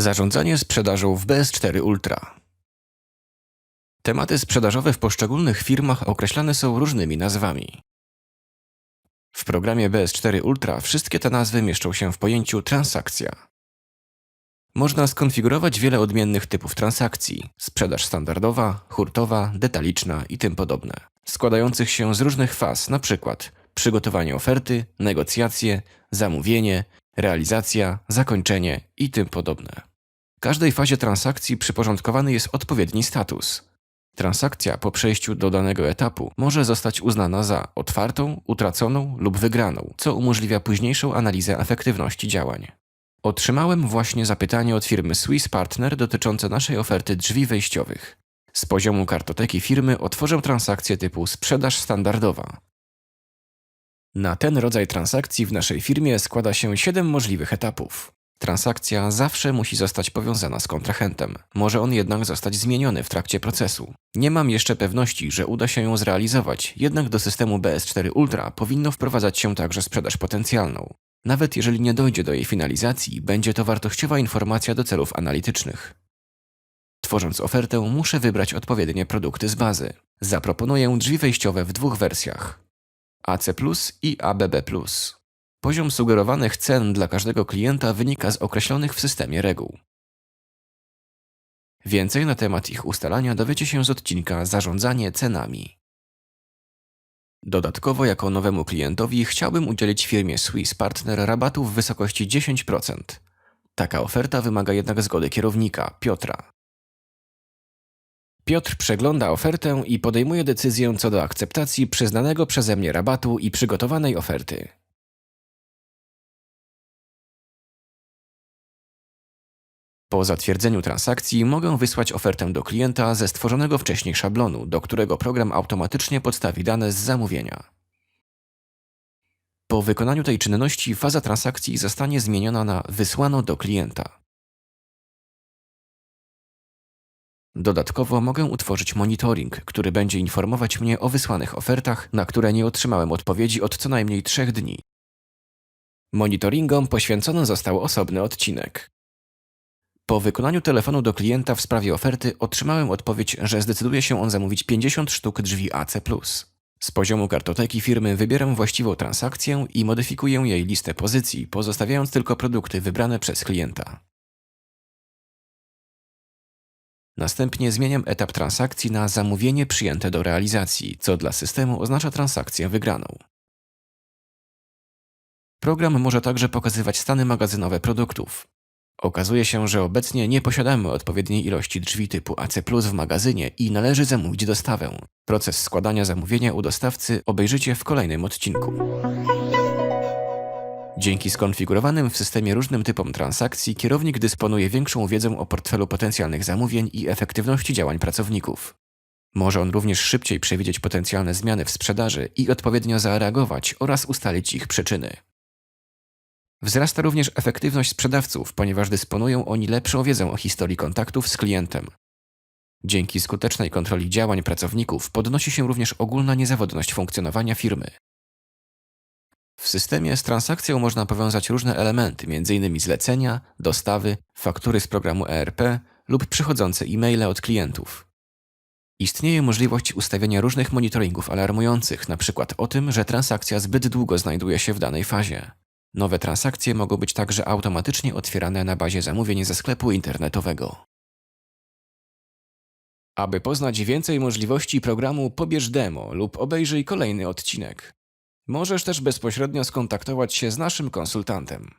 Zarządzanie sprzedażą w BS4 Ultra. Tematy sprzedażowe w poszczególnych firmach określane są różnymi nazwami. W programie BS4 Ultra wszystkie te nazwy mieszczą się w pojęciu transakcja. Można skonfigurować wiele odmiennych typów transakcji sprzedaż standardowa, hurtowa, detaliczna i tym podobne, składających się z różnych faz, np. przygotowanie oferty, negocjacje, zamówienie, realizacja, zakończenie i tym podobne. Każdej fazie transakcji przyporządkowany jest odpowiedni status. Transakcja po przejściu do danego etapu może zostać uznana za otwartą, utraconą lub wygraną, co umożliwia późniejszą analizę efektywności działań. Otrzymałem właśnie zapytanie od firmy Swiss Partner dotyczące naszej oferty drzwi wejściowych. Z poziomu kartoteki firmy otworzę transakcję typu sprzedaż standardowa. Na ten rodzaj transakcji w naszej firmie składa się 7 możliwych etapów. Transakcja zawsze musi zostać powiązana z kontrahentem. Może on jednak zostać zmieniony w trakcie procesu. Nie mam jeszcze pewności, że uda się ją zrealizować, jednak do systemu BS4 Ultra powinno wprowadzać się także sprzedaż potencjalną. Nawet jeżeli nie dojdzie do jej finalizacji, będzie to wartościowa informacja do celów analitycznych. Tworząc ofertę, muszę wybrać odpowiednie produkty z bazy. Zaproponuję drzwi wejściowe w dwóch wersjach: AC i ABB. Poziom sugerowanych cen dla każdego klienta wynika z określonych w systemie reguł. Więcej na temat ich ustalania dowiecie się z odcinka Zarządzanie cenami. Dodatkowo, jako nowemu klientowi chciałbym udzielić firmie Swiss Partner rabatu w wysokości 10%. Taka oferta wymaga jednak zgody kierownika, Piotra. Piotr przegląda ofertę i podejmuje decyzję co do akceptacji przyznanego przeze mnie rabatu i przygotowanej oferty. Po zatwierdzeniu transakcji mogę wysłać ofertę do klienta ze stworzonego wcześniej szablonu, do którego program automatycznie podstawi dane z zamówienia. Po wykonaniu tej czynności faza transakcji zostanie zmieniona na wysłano do klienta. Dodatkowo mogę utworzyć monitoring, który będzie informować mnie o wysłanych ofertach, na które nie otrzymałem odpowiedzi od co najmniej trzech dni. Monitoringom poświęcony został osobny odcinek. Po wykonaniu telefonu do klienta w sprawie oferty otrzymałem odpowiedź, że zdecyduje się on zamówić 50 sztuk drzwi AC. Z poziomu kartoteki firmy wybieram właściwą transakcję i modyfikuję jej listę pozycji, pozostawiając tylko produkty wybrane przez klienta. Następnie zmieniam etap transakcji na zamówienie przyjęte do realizacji, co dla systemu oznacza transakcję wygraną. Program może także pokazywać stany magazynowe produktów. Okazuje się, że obecnie nie posiadamy odpowiedniej ilości drzwi typu AC w magazynie i należy zamówić dostawę. Proces składania zamówienia u dostawcy obejrzycie w kolejnym odcinku. Dzięki skonfigurowanym w systemie różnym typom transakcji kierownik dysponuje większą wiedzą o portfelu potencjalnych zamówień i efektywności działań pracowników. Może on również szybciej przewidzieć potencjalne zmiany w sprzedaży i odpowiednio zareagować oraz ustalić ich przyczyny. Wzrasta również efektywność sprzedawców, ponieważ dysponują oni lepszą wiedzą o historii kontaktów z klientem. Dzięki skutecznej kontroli działań pracowników podnosi się również ogólna niezawodność funkcjonowania firmy. W systemie z transakcją można powiązać różne elementy, m.in. zlecenia, dostawy, faktury z programu ERP lub przychodzące e-maile od klientów. Istnieje możliwość ustawienia różnych monitoringów alarmujących, np. o tym, że transakcja zbyt długo znajduje się w danej fazie. Nowe transakcje mogą być także automatycznie otwierane na bazie zamówień ze sklepu internetowego. Aby poznać więcej możliwości programu, pobierz demo lub obejrzyj kolejny odcinek. Możesz też bezpośrednio skontaktować się z naszym konsultantem.